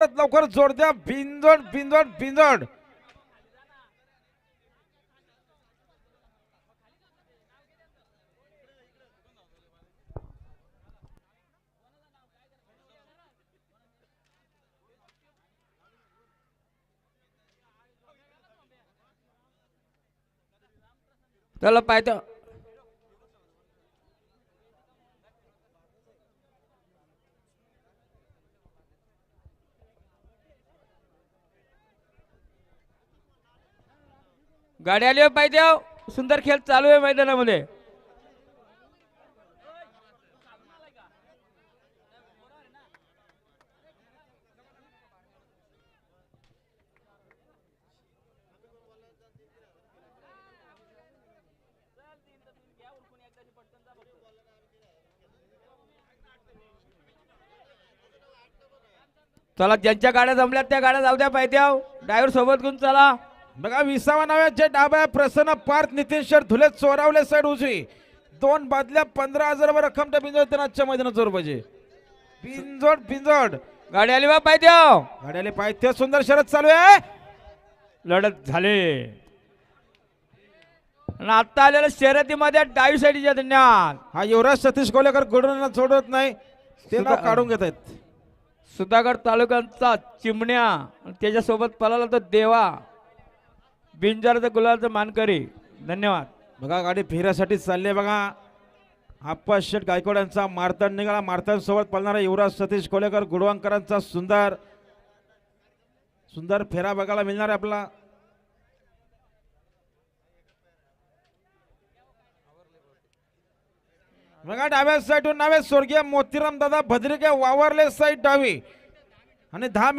लवकर जोड द्या. बिंजोड बिंजोड बिंजोड त्याला पाहिजे गाडी आली पाहिजे हो. सुंदर खेळ चालू आहे मैदानामध्ये. चला ज्यांच्या गाड्या जमल्यात त्या गाड्या जाऊ द्या पाहिजे हो. ड्रायव्हर सोबत घेऊन चला. बघा विसावा नावाचे डाब्या प्रसन्न पार्थ नितीन शर धुले चोरावले साईड उजवी. दोन बादल्या पंधरा हजार रक्कम त्या बिंजोड त्यांना आजच्या मैदानात जोर पाहिजे बिंजोड बिंजोड गाडी आली बा पाहिजे गाड्याले पाहिजे सुंदर शरद चालू आहे. लढत झाले. आणि आता आलेल्या शर्यतीमध्ये डावी साईडच्या धन्यवाद हा युवराज सतीश कोलेकर गोडून सोडत नाही. ते काढून घेत आहेत. सुधागड तालुक्यांचा चिमण्या. त्याच्यासोबत पळाला तो देवा. बिंजारचा गुलाबाचा मानकरी. धन्यवाद. बघा गाडी फेऱ्यासाठीच चालली आहे बघा. आप्पा शेठ गायकवाड यांचा मारतण निघाला. मारतणसोबत पळणारा युवराज सतीश कोलेकर गुडवांकरांचा सुंदर सुंदर फेरा बघायला मिळणार आहे आपला बघा डाव्या साईडून नावे स्वर्गीय मोतीराम दादा भद्रिके वावरले साईड डावी. आणि दहा